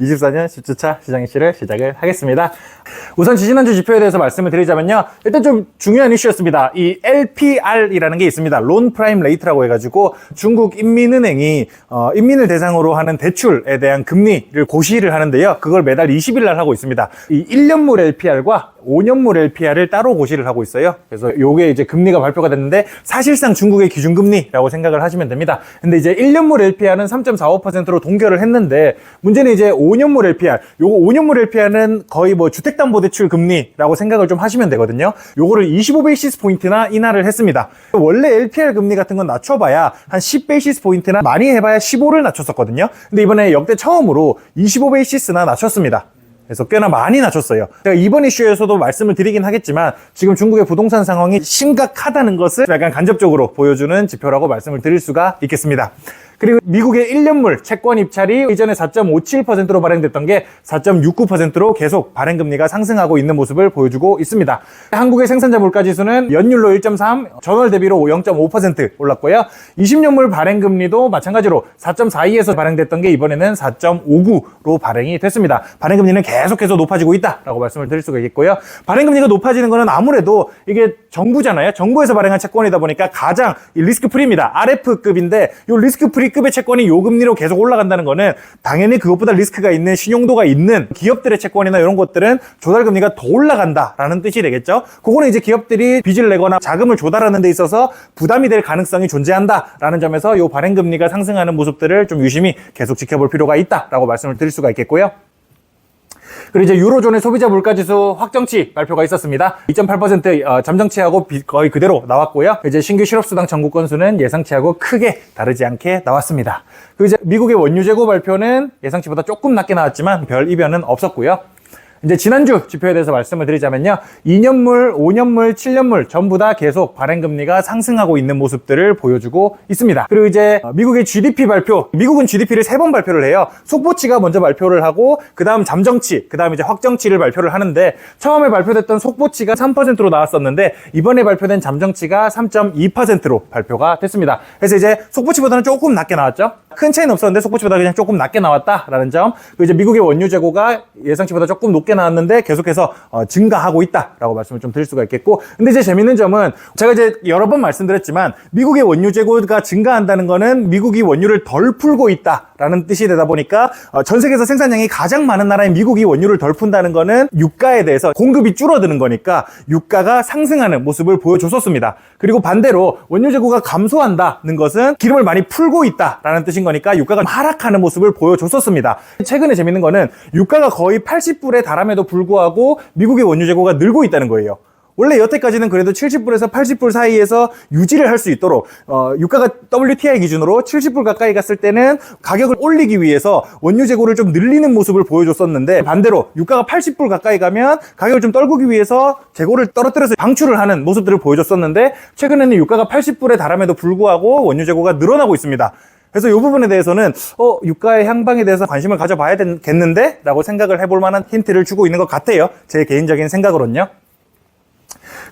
24년 10주차 시장 이슈를 시작을 하겠습니다. 우선 지지난주 지표에 대해서 말씀을 드리자면요. 일단 좀 중요한 이슈였습니다. 이 LPR이라는 게 있습니다. 론 프라임 레이트라고 해가지고 중국 인민은행이 어, 인민을 대상으로 하는 대출에 대한 금리를 고시를 하는데요. 그걸 매달 20일 날 하고 있습니다. 이 1년물 LPR과 5년물 LPR을 따로 고시를 하고 있어요. 그래서 요게 이제 금리가 발표가 됐는데 사실상 중국의 기준금리라고 생각을 하시면 됩니다. 근데 이제 1년물 LPR은 3.45%로 동결을 했는데 문제는 이제 5 년물 LPR. 요거 5년물 LPR은 거의 뭐 주택담보대출 금리라고 생각을 좀 하시면 되거든요. 요거를 25베이시스 포인트나 인하를 했습니다. 원래 LPR 금리 같은 건 낮춰봐야 한 10베이시스 포인트나 많이 해봐야 15를 낮췄었거든요. 근데 이번에 역대 처음으로 25베이시스나 낮췄습니다. 그래서 꽤나 많이 낮췄어요. 제가 이번 이슈에서도 말씀을 드리긴 하겠지만 지금 중국의 부동산 상황이 심각하다는 것을 약간 간접적으로 보여주는 지표라고 말씀을 드릴 수가 있겠습니다. 그리고 미국의 1년물 채권 입찰이 이전에 4.57%로 발행됐던 게 4.69%로 계속 발행 금리가 상승하고 있는 모습을 보여주고 있습니다. 한국의 생산자 물가 지수는 연율로 1.3, 전월 대비로 0.5% 올랐고요. 20년물 발행 금리도 마찬가지로 4.42에서 발행됐던 게 이번에는 4.59로 발행이 됐습니다. 발행 금리는 계속해서 높아지고 있다라고 말씀을 드릴 수가 있겠고요. 발행 금리가 높아지는 것은 아무래도 이게 정부잖아요. 정부에서 발행한 채권이다 보니까 가장 이 리스크 프리입니다. RF급인데 이 리스크 프리 급의 채권이 요금리로 계속 올라간다는 거는 당연히 그것보다 리스크가 있는 신용도가 있는 기업들의 채권이나 이런 것들은 조달금리가 더 올라간다라는 뜻이 되겠죠. 그거는 이제 기업들이 빚을 내거나 자금을 조달하는 데 있어서 부담이 될 가능성이 존재한다라는 점에서 이 발행금리가 상승하는 모습들을 좀 유심히 계속 지켜볼 필요가 있다라고 말씀을 드릴 수가 있겠고요. 그리고 이제 유로존의 소비자 물가지수 확정치 발표가 있었습니다. 2.8% 어, 잠정치하고 비- 거의 그대로 나왔고요. 이제 신규 실업수당 청구 건수는 예상치하고 크게 다르지 않게 나왔습니다. 그리고 이제 미국의 원유 재고 발표는 예상치보다 조금 낮게 나왔지만 별 이변은 없었고요. 이제 지난주 지표에 대해서 말씀을 드리자면요. 2년물, 5년물, 7년물 전부 다 계속 발행금리가 상승하고 있는 모습들을 보여주고 있습니다. 그리고 이제 어, 미국의 GDP 발표, 미국은 GDP를 세 번 발표를 해요. 속보치가 먼저 발표를 하고 그 다음 잠정치, 그 다음 이제 확정치를 발표를 하는데 처음에 발표됐던 속보치가 3%로 나왔었는데 이번에 발표된 잠정치가 3.2%로 발표가 됐습니다. 그래서 이제 속보치보다는 조금 낮게 나왔죠. 큰 차이는 없었는데 속보치보다 그냥 조금 낮게 나왔다라는 점. 그리고 이제 미국의 원유 재고가 예상치보다 조금 높게 나왔는데 계속해서 어, 증가하고 있다라고 말씀을 좀 드릴 수가 있겠고. 근데 이제 재밌는 점은 제가 이제 여러 번 말씀드렸지만 미국의 원유 재고가 증가한다는 거는 미국이 원유를 덜 풀고 있다 라는 뜻이 되다 보니까 어, 전 세계에서 생산량이 가장 많은 나라인 미국이 원유를 덜 푼다는 거는 유가에 대해서 공급이 줄어드는 거니까 유가가 상승하는 모습을 보여줬었습니다. 그리고 반대로 원유 재고가 감소한다는 것은 기름을 많이 풀고 있다라는 뜻인 거니까 유가가 하락하는 모습을 보여줬었습니다. 최근에 재밌는 거는 유가가 거의 80불에 달함에도 불구하고 미국의 원유 재고가 늘고 있다는 거예요. 원래 여태까지는 그래도 70불에서 80불 사이에서 유지를 할 수 있도록 어, 유가가 WTI 기준으로 70불 가까이 갔을 때는 가격을 올리기 위해서 원유 재고를 좀 늘리는 모습을 보여줬었는데 반대로 유가가 80불 가까이 가면 가격을 좀 떨구기 위해서 재고를 떨어뜨려서 방출을 하는 모습들을 보여줬었는데 최근에는 유가가 80불에 달함에도 불구하고 원유 재고가 늘어나고 있습니다. 그래서 이 부분에 대해서는 어 유가의 향방에 대해서 관심을 가져봐야 되겠는데? 라고 생각을 해볼 만한 힌트를 주고 있는 것 같아요. 제 개인적인 생각으로는요.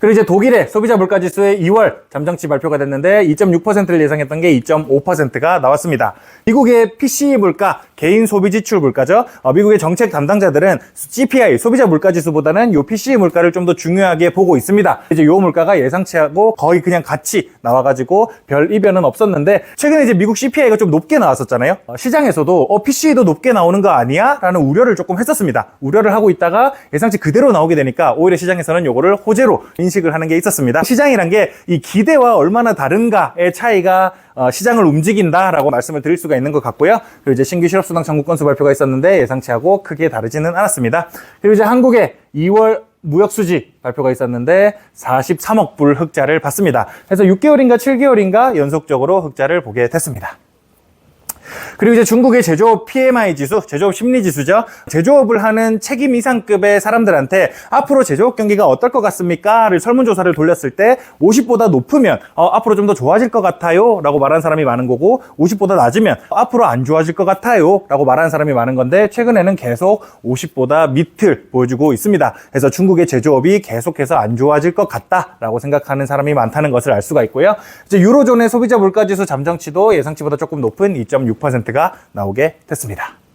그리고 이제 독일의 소비자 물가 지수의 2월 잠정치 발표가 됐는데 2.6%를 예상했던 게 2.5%가 나왔습니다. 미국의 PCE 물가, 개인 소비 지출 물가죠. 어, 미국의 정책 담당자들은 CPI 소비자 물가 지수보다는 요 PCE 물가를 좀 더 중요하게 보고 있습니다. 이제 요 물가가 예상치하고 거의 그냥 같이 나와가지고 별 이변은 없었는데 최근에 이제 미국 CPI가 좀 높게 나왔었잖아요. 어, 시장에서도 어, PCE도 높게 나오는 거 아니야? 라는 우려를 조금 했었습니다. 우려를 하고 있다가 예상치 그대로 나오게 되니까 오히려 시장에서는 요거를 호재로 인 식을 하는 게 있었습니다. 시장이란 게 이 기대와 얼마나 다른가의 차이가 어, 시장을 움직인다라고 말씀을 드릴 수가 있는 것 같고요. 그리고 이제 신규 실업수당 청구 건수 발표가 있었는데 예상치하고 크게 다르지는 않았습니다. 그리고 이제 한국의 2월 무역 수지 발표가 있었는데 43억 불 흑자를 봤습니다. 그래서 6개월인가 7개월인가 연속적으로 흑자를 보게 됐습니다. 그리고 이제 중국의 제조업 PMI 지수, 제조업 심리 지수죠. 제조업을 하는 책임 이상급의 사람들한테 앞으로 제조업 경기가 어떨 것 같습니까?를 설문조사를 돌렸을 때 50보다 높으면 어, 앞으로 좀 더 좋아질 것 같아요. 라고 말하는 사람이 많은 거고 50보다 낮으면 앞으로 안 좋아질 것 같아요. 라고 말하는 사람이 많은 건데 최근에는 계속 50보다 밑을 보여주고 있습니다. 그래서 중국의 제조업이 계속해서 안 좋아질 것 같다라고 생각하는 사람이 많다는 것을 알 수가 있고요. 이제 유로존의 소비자 물가지수 잠정치도 예상치보다 조금 높은 2.6%가 나오게 됐습니다.